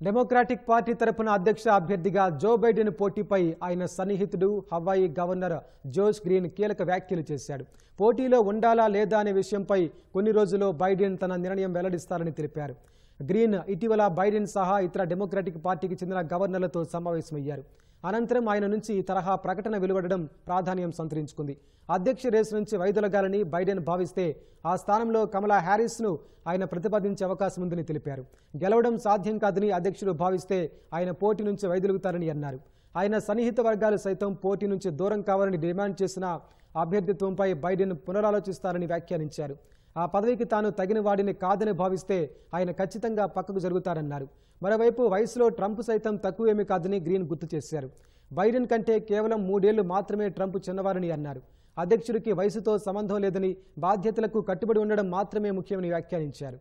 Democratic party తరపున అధ్యక్ష అభ్యర్థిగా జో బైడెన్ పోటీపై ఆయన సన్నిహితుడు హవాయి గవర్నర్ జోష్ గ్రీన్ కీలక వ్యాఖ్యలు చేశాడు. పోటీలో ఉండాలా లేదా అనే విషయంపై కొన్ని రోజుల్లో బైడెన్ తన నిర్ణయం వెల్లడిస్తారని తెలిపారు. గ్రీన్ ఇటీవల బైడెన్ సహా ఇతర డెమోక్రాటిక్ పార్టీకి చెందిన గవర్నర్లతో సమావేశమయ్యారు. అనంతరం ఆయన నుంచి ఈ తరహా ప్రకటన వెలువడడం ప్రాధాన్యం సంతరించుకుంది. అధ్యక్ష రేసు నుంచి వైదొలగాలని బైడెన్ భావిస్తే ఆ స్థానంలో కమలా హ్యారిస్ను ఆయన ప్రతిపాదించే అవకాశం ఉందని తెలిపారు. గెలవడం సాధ్యం కాదని అధ్యక్షుడు భావిస్తే ఆయన పోటీ నుంచి వైదొలుగుతారని అన్నారు. ఆయన సన్నిహిత వర్గాలు సైతం పోటీ నుంచి దూరం కావాలని డిమాండ్ చేసిన అభ్యర్థిత్వంపై బైడెన్ పునరాలోచిస్తారని వ్యాఖ్యానించారు. ఆ పదవికి తాను తగిన వాడిని కాదని భావిస్తే ఆయన ఖచ్చితంగా పక్కకు జరుగుతారన్నారు. మరోవైపు వయసులో ట్రంప్ సైతం తక్కువేమీ కాదని గ్రీన్ గుర్తు చేశారు. బైడెన్ కంటే కేవలం మూడేళ్ళు మాత్రమే ట్రంప్ చిన్నవారని అన్నారు. అధ్యక్షుడికి వయసుతో సంబంధం లేదని బాధ్యతలకు కట్టుబడి ఉండడం మాత్రమే ముఖ్యమని వ్యాఖ్యానించారు.